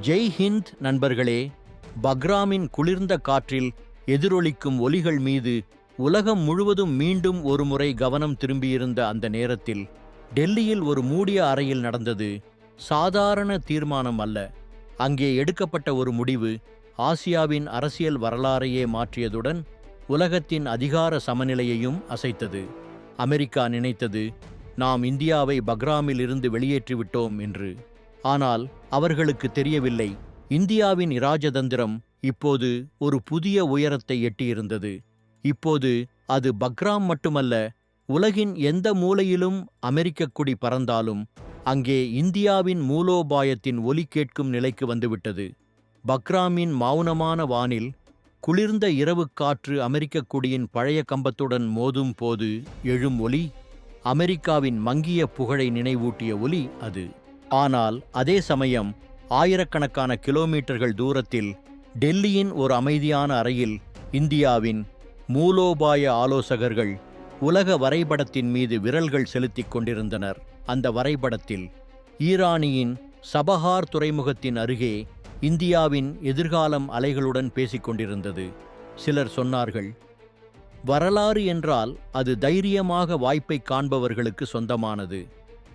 ஜெய் ஹிந்த் நண்பர்களே பக்ராமின் குளிர்ந்த காற்றில் எதிரொலிக்கும் ஒலிகள் மீது உலகம் முழுவதும் மீண்டும் ஒருமுறை கவனம் திரும்பியிருந்த அந்த நேரத்தில் டெல்லியில் ஒரு மூடிய அறையில் நடந்தது சாதாரண தீர்மானம் அல்ல. அங்கே எடுக்கப்பட்ட ஒரு முடிவு ஆசியாவின் அரசியல் வரலாறையே மாற்றியதுடன் உலகத்தின் அதிகார சமநிலையையும் அசைத்தது. அமெரிக்கா நினைத்தது நாம் இந்தியாவை பக்ராமில் இருந்து வெளியேற்றிவிட்டோம் என்று. ஆனால் அவர்களுக்கு தெரியவில்லை. இந்தியாவின் இராஜதந்திரம் இப்போது ஒரு புதிய உயரத்தை எட்டியிருந்தது. இப்போது அது பக்ராம் மட்டுமல்ல உலகின் எந்த மூலையிலும் அமெரிக்க கொடி பறந்தாலும் அங்கே இந்தியாவின் மூலோபாயத்தின் ஒலி கேட்கும் நிலைக்கு வந்துவிட்டது. பக்ராமின் மௌனமான வானில் குளிர்ந்த இரவுக் காற்று அமெரிக்க கொடியின் பழைய கம்பத்துடன் மோதும் போது எழும் ஒலி அமெரிக்காவின் மங்கிய புகழை நினைவூட்டிய ஒலி அது. ஆனால் அதே சமயம் ஆயிரக்கணக்கான கிலோமீட்டர்கள் தூரத்தில் டெல்லியின் ஒரு அமைதியான அறையில் இந்தியாவின் மூலோபாய ஆலோசகர்கள் உலக வரைபடத்தின் மீது விரல்கள் செலுத்திக் கொண்டிருந்தனர். அந்த வரைபடத்தில் ஈரானியின் சபஹார் துறைமுகத்தின் அருகே இந்தியாவின் எதிர்காலம் அலைகளுடன் பேசிக் கொண்டிருந்தது. சிலர் சொன்னார்கள் வரலாறு என்றால் அது தைரியமாக வாய்ப்பை காண்பவர்களுக்கு சொந்தமானது.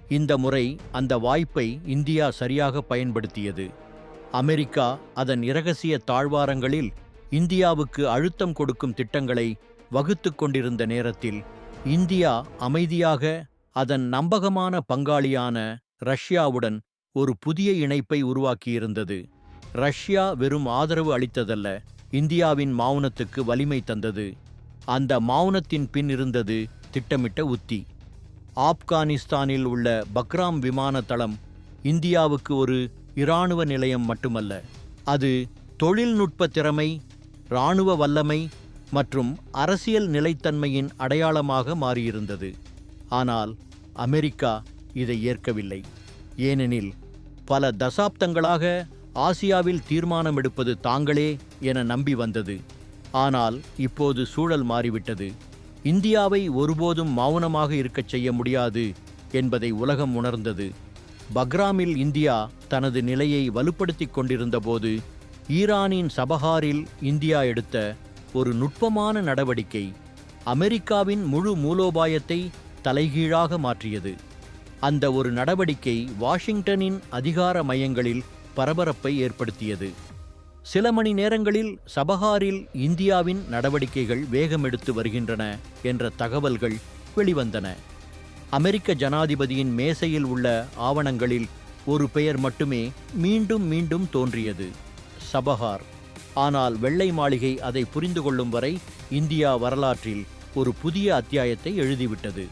இந்த முறை அந்த வாய்ப்பை இந்தியா சரியாக பயன்படுத்தியது. அமெரிக்கா அதன் இரகசிய தாழ்வாரங்களில் இந்தியாவுக்கு அழுத்தம் கொடுக்கும் திட்டங்களை வகுத்து கொண்டிருந்த நேரத்தில் இந்தியா அமைதியாக அதன் நம்பகமான பங்காளியான ரஷ்யாவுடன் ஒரு புதிய இணைப்பை உருவாக்கியிருந்தது. ரஷ்யா வெறும் ஆதரவு அளித்ததல்ல இந்தியாவின் மௌனத்துக்கு வலிமை தந்தது. அந்த மௌனத்தின் பின் இருந்தது திட்டமிட்ட உத்தி. ஆப்கானிஸ்தானில் உள்ள பக்ராம் விமான தளம் இந்தியாவுக்கு ஒரு இராணுவ நிலையம் மட்டுமல்ல. அது தொழில்நுட்ப திறமை இராணுவ வல்லமை மற்றும் அரசியல் நிலைத்தன்மையின் அடையாளமாக மாறியிருந்தது. ஆனால் அமெரிக்கா இதை ஏற்கவில்லை. ஏனெனில் பல தசாப்தங்களாக ஆசியாவில் தீர்மானம் எடுப்பது தாங்களே என நம்பி வந்தது. ஆனால் இப்போது சூழல் மாறிவிட்டது. இந்தியாவை ஒருபோதும் மௌனமாக இருக்கச் செய்ய முடியாது என்பதை உலகம் உணர்ந்தது. பக்ராமில் இந்தியா தனது நிலையை வலுப்படுத்திக் கொண்டிருந்தபோது ஈரானின் சபஹாரில் இந்தியா எடுத்த ஒரு நுட்பமான நடவடிக்கை அமெரிக்காவின் முழு மூலோபாயத்தை தலைகீழாக மாற்றியது. அந்த ஒரு நடவடிக்கை வாஷிங்டனின் அதிகார மையங்களில் பரபரப்பை ஏற்படுத்தியது. சில மணி நேரங்களில் சபஹாரில் இந்தியாவின் நடவடிக்கைகள் வேகமெடுத்து வருகின்றன என்ற தகவல்கள் வெளிவந்தன. அமெரிக்க ஜனாதிபதியின் மேசையில் உள்ள ஆவணங்களில் ஒரு பெயர் மட்டுமே மீண்டும் மீண்டும் தோன்றியது சபஹார். ஆனால் வெள்ளை மாளிகை அதை புரிந்து கொள்ளும் வரை இந்தியா வரலாற்றில் ஒரு புதிய அத்தியாயத்தை எழுதிவிட்டது.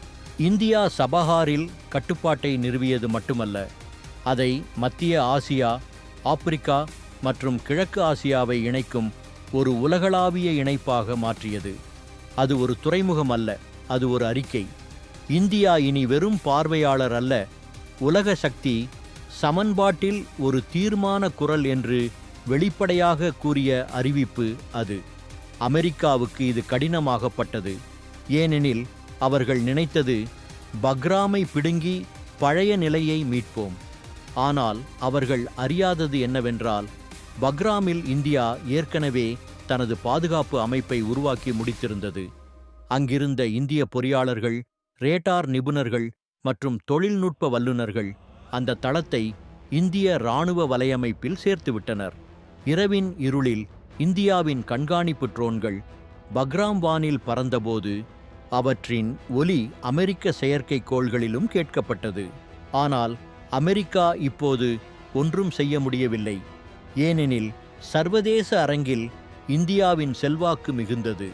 இந்தியா சபஹாரில் கட்டுப்பாட்டை நிறுவியது மட்டுமல்ல அதை மத்திய ஆசியா ஆப்பிரிக்கா மற்றும் கிழக்கு ஆசியாவை இணைக்கும் ஒரு உலகளாவிய இணைப்பாக மாற்றியது. அது ஒரு துறைமுகம் அல்ல அது ஒரு அறிக்கை. இந்தியா இனி வெறும் பார்வையாளர் அல்ல உலக சக்தி சமன்பாட்டில் ஒரு தீர்மான குரல் என்று வெளிப்படையாக கூறிய அறிவிப்பு அது. அமெரிக்காவுக்கு இது கடினமாகப்பட்டது. ஏனெனில் அவர்கள் நினைத்தது பக்ராமை பிடுங்கி பழைய நிலையை மீட்போம். ஆனால் அவர்கள் அறியாதது என்னவென்றால் பக்ராமில் இந்தியா ஏற்கனவே தனது பாதுகாப்பு அமைப்பை உருவாக்கி முடித்திருந்தது. அங்கிருந்த இந்திய பொறியாளர்கள் ரேட்டார் நிபுணர்கள் மற்றும் தொழில்நுட்ப வல்லுநர்கள் அந்த தளத்தை இந்திய இராணுவ வலையமைப்பில் சேர்த்துவிட்டனர் இரவின் இருளில் இந்தியாவின் கண்காணிப்பு ட்ரோன்கள் பக்ராம் வானில் பறந்தபோது அவற்றின் ஒலி அமெரிக்க செயற்கைக்கோள்களிலும் கேட்கப்பட்டது. ஆனால் அமெரிக்கா இப்போது ஒன்றும் செய்ய முடியவில்லை. ஏனெனில் சர்வதேச அரங்கில் இந்தியாவின் செல்வாக்கு மிகுந்தது.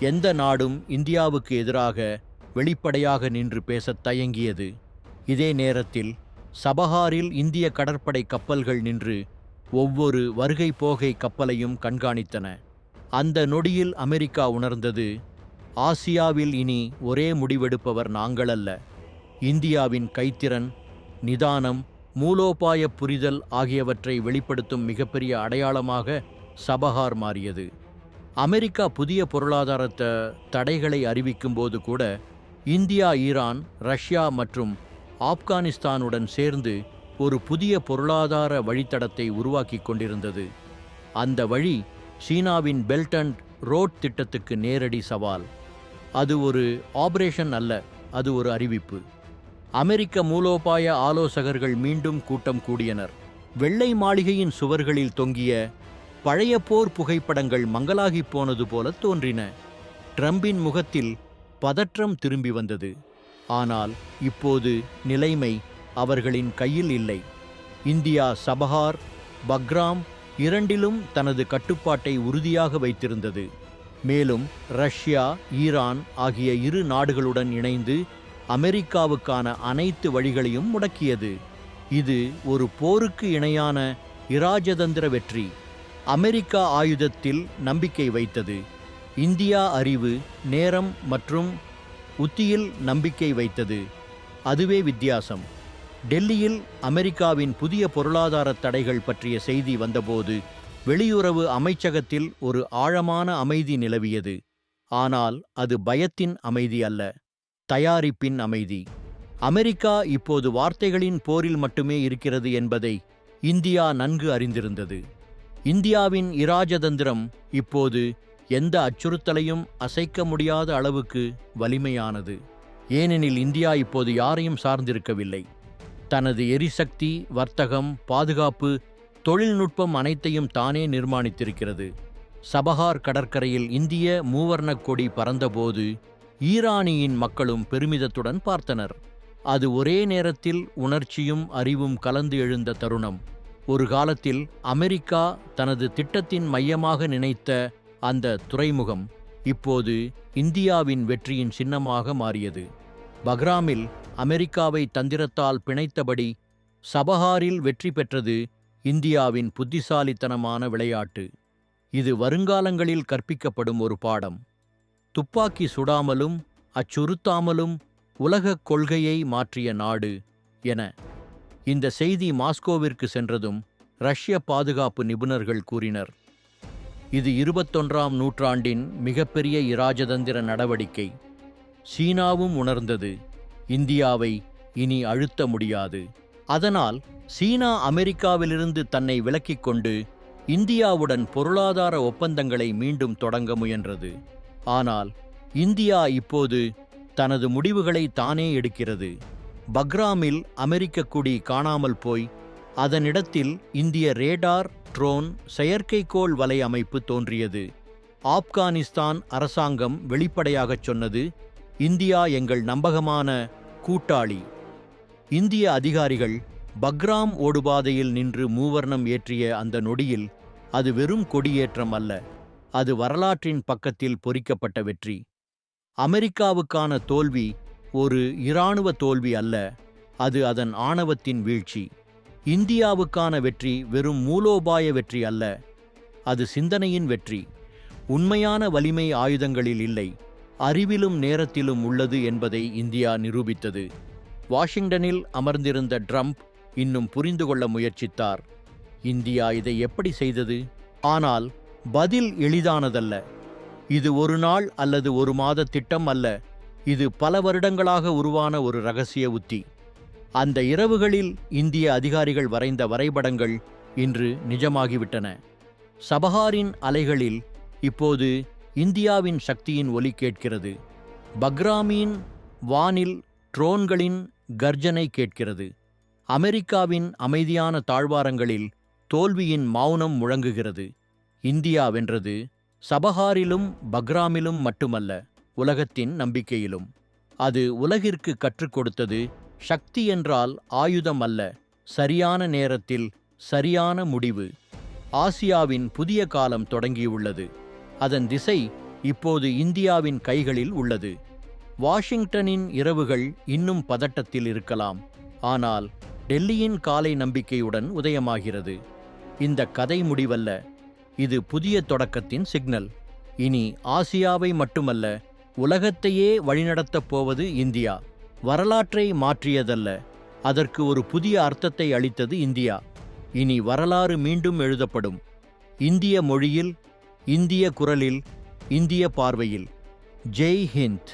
எந்த நாடும் இந்தியாவுக்கு எதிராக வெளிப்படையாக நின்று பேசத் தயங்கியது. இதே நேரத்தில் சபஹாரில் இந்திய கடற்படை கப்பல்கள் நின்று ஒவ்வொரு வருகை போகை கப்பலையும் கண்காணித்தன. அந்த நொடியில் அமெரிக்கா உணர்ந்தது ஆசியாவில் இனி ஒரே முடிவெடுப்பவர் நாங்களல்ல. இந்தியாவின் கைத்திறன் நிதானம் மூலோபாய புரிதல் ஆகியவற்றை வெளிப்படுத்தும் மிகப்பெரிய அடையாளமாக சபஹார் மாறியது. அமெரிக்கா புதிய பொருளாதாரத்த தடைகளை அறிவிக்கும்போது கூட இந்தியா ஈரான் ரஷ்யா மற்றும் ஆப்கானிஸ்தானுடன் சேர்ந்து ஒரு புதிய பொருளாதார வழித்தடத்தை உருவாக்கிக் கொண்டிருந்தது. அந்த வழி சீனாவின் பெல்ட் அண்ட் ரோட் திட்டத்துக்கு நேரடி சவால். அது ஒரு ஆபரேஷன் அல்ல அது ஒரு அறிவிப்பு. அமெரிக்க மூலோபாய ஆலோசகர்கள் மீண்டும் கூட்டம் கூடியனர். வெள்ளை மாளிகையின் சுவர்களில் தொங்கிய பழைய போர் புகைப்படங்கள் மங்களாகிப் போனது போல தோன்றின. ட்ரம்பின் முகத்தில் பதற்றம் திரும்பி வந்தது. ஆனால் இப்போது நிலைமை அவர்களின் கையில் இல்லை. இந்தியா சபஹார் பக்ராம் இரண்டிலும் தனது கட்டுப்பாட்டை உறுதியாக வைத்திருந்தது. மேலும் ரஷ்யா ஈரான் ஆகிய இரு நாடுகளுடன் இணைந்து அமெரிக்காவுக்கான அனைத்து வழிகளையும் முடக்கியது. இது ஒரு போருக்கு இணையான இராஜதந்திர வெற்றி. அமெரிக்கா ஆயுதத்தில் நம்பிக்கை வைத்தது. இந்தியா அறிவு நேரம் மற்றும் உத்தியில் நம்பிக்கை வைத்தது. அதுவே வித்தியாசம். டெல்லியில் அமெரிக்காவின் புதிய பொருளாதார தடைகள் பற்றிய செய்தி வந்தபோது வெளியுறவு அமைச்சகத்தில் ஒரு ஆழமான அமைதி நிலவியது. ஆனால் அது பயத்தின் அமைதி அல்ல. தயாரிப்பின் அமைதி. அமெரிக்கா இப்போது வார்த்தைகளின் போரில் மட்டுமே இருக்கிறது என்பதை இந்தியா நன்கு அறிந்திருந்தது. இந்தியாவின் இராஜதந்திரம் இப்போது எந்த அச்சுறுத்தலையும் அசைக்க முடியாத அளவுக்கு வலிமையானது. ஏனெனில் இந்தியா இப்போது யாரையும் சார்ந்திருக்கவில்லை. தனது எரிசக்தி வர்த்தகம் பாதுகாப்பு தொழில்நுட்பம் அனைத்தையும் தானே நிர்மாணித்திருக்கிறது. சபஹார் கடற்கரையில் இந்திய மூவர்ணக் கொடி பறந்தபோது ஈரானியின் மக்களும் பெருமிதத்துடன் பார்த்தனர். அது ஒரே நேரத்தில் உணர்ச்சியும் அறிவும் கலந்து எழுந்த தருணம். ஒரு காலத்தில் அமெரிக்கா தனது திட்டத்தின் மையமாக நினைத்த அந்த துறைமுகம் இப்போது இந்தியாவின் வெற்றியின் சின்னமாக மாறியது. பக்ராமில் அமெரிக்காவை தந்திரத்தால் பிணைத்தபடி சபஹாரில் வெற்றி பெற்றது இந்தியாவின் புத்திசாலித்தனமான விளையாட்டு. இது வருங்காலங்களில் கற்பிக்கப்படும் ஒரு பாடம். துப்பாக்கி சுடாமலும் அச்சுறுத்தாமலும் உலகக் கொள்கையை மாற்றிய நாடு என இந்த செய்தி மாஸ்கோவிற்கு சென்றதும் ரஷ்ய பாதுகாப்பு நிபுணர்கள் கூறினர். இது இருபத்தொன்றாம் நூற்றாண்டின் மிகப்பெரிய இராஜதந்திர நடவடிக்கை. சீனாவும் உணர்ந்தது இந்தியாவை இனி அழுத்த முடியாது. அதனால் சீனா அமெரிக்காவிலிருந்து தன்னை விலக்கிக் கொண்டு இந்தியாவுடன் பொருளாதார ஒப்பந்தங்களை மீண்டும் தொடங்க முயன்றது. ஆனால் இந்தியா இப்போது தனது முடிவுகளை தானே எடுக்கிறது. பக்ராமில் அமெரிக்க கொடி காணாமல் போய் அதனிடத்தில் இந்திய ரேடார் ட்ரோன் செயற்கைக்கோள் வலை அமைப்பு தோன்றியது. ஆப்கானிஸ்தான் அரசாங்கம் வெளிப்படையாகச் சொன்னது இந்தியா எங்கள் நம்பகமான கூட்டாளி. இந்திய அதிகாரிகள் பக்ராம் ஓடுபாதையில் நின்று மூவர்ணம் ஏற்றிய அந்த நொடியில் அது வெறும் கொடியேற்றம் அல்ல. அது வரலாற்றின் பக்கத்தில் பொறிக்கப்பட்ட வெற்றி. அமெரிக்காவுக்கான தோல்வி ஒரு இராணுவ தோல்வி அல்ல அது அதன் ஆணவத்தின் வீழ்ச்சி. இந்தியாவுக்கான வெற்றி வெறும் மூலோபாய வெற்றி அல்ல அது சிந்தனையின் வெற்றி. உண்மையான வலிமை ஆயுதங்களில் இல்லை அறிவிலும் நேரத்திலும் உள்ளது என்பதை இந்தியா நிரூபித்தது. வாஷிங்டனில் அமர்ந்திருந்த ட்ரம்ப் இன்னும் புரிந்து கொள்ள முயற்சித்தார். இந்தியா இதை எப்படி செய்தது? ஆனால் பதில் எளிதானதல்ல. இது ஒரு நாள் அல்லது ஒரு மாத திட்டம் அல்ல. இது பல வருடங்களாக உருவான ஒரு ரகசிய உத்தி. அந்த இரவுகளில் இந்திய அதிகாரிகள் வரைந்த வரைபடங்கள் இன்று நிஜமாகிவிட்டன. சபஹாரின் அலைகளில் இப்போது இந்தியாவின் சக்தியின் ஒலி கேட்கிறது. பக்ராமின் வானில் ட்ரோன்களின் கர்ஜனை கேட்கிறது. அமெரிக்காவின் அமைதியான தாழ்வாரங்களில் தோல்வியின் மௌனம் முழங்குகிறது. இந்தியா வென்றது சபஹாரிலும் பக்ராமிலும் மட்டுமல்ல உலகத்தின் நம்பிக்கையிலும். அது உலகிற்கு கற்றுக் கொடுத்தது சக்தி என்றால் ஆயுதம் அல்ல சரியான நேரத்தில் சரியான முடிவு. ஆசியாவின் புதிய காலம் தொடங்கியுள்ளது. அதன் திசை இப்போது இந்தியாவின் கைகளில் உள்ளது. வாஷிங்டனின் இரவுகள் இன்னும் பதட்டத்தில் இருக்கலாம் ஆனால் டெல்லியின் காலை நம்பிக்கையுடன் உதயமாகிறது. இந்த கதை முடிவல்ல இது புதிய தொடக்கத்தின் சிக்னல். இனி ஆசியாவை மட்டுமல்ல உலகத்தையே வழிநடத்தப் போவது இந்தியா. வரலாற்றை மாற்றியதல்ல அதற்கு ஒரு புதிய அர்த்தத்தை அளித்தது இந்தியா. இனி வரலாறு மீண்டும் எழுதப்படும். இந்திய மொழியில் இந்திய குரலில் இந்திய பார்வையில். ஜெய் ஹிந்த்.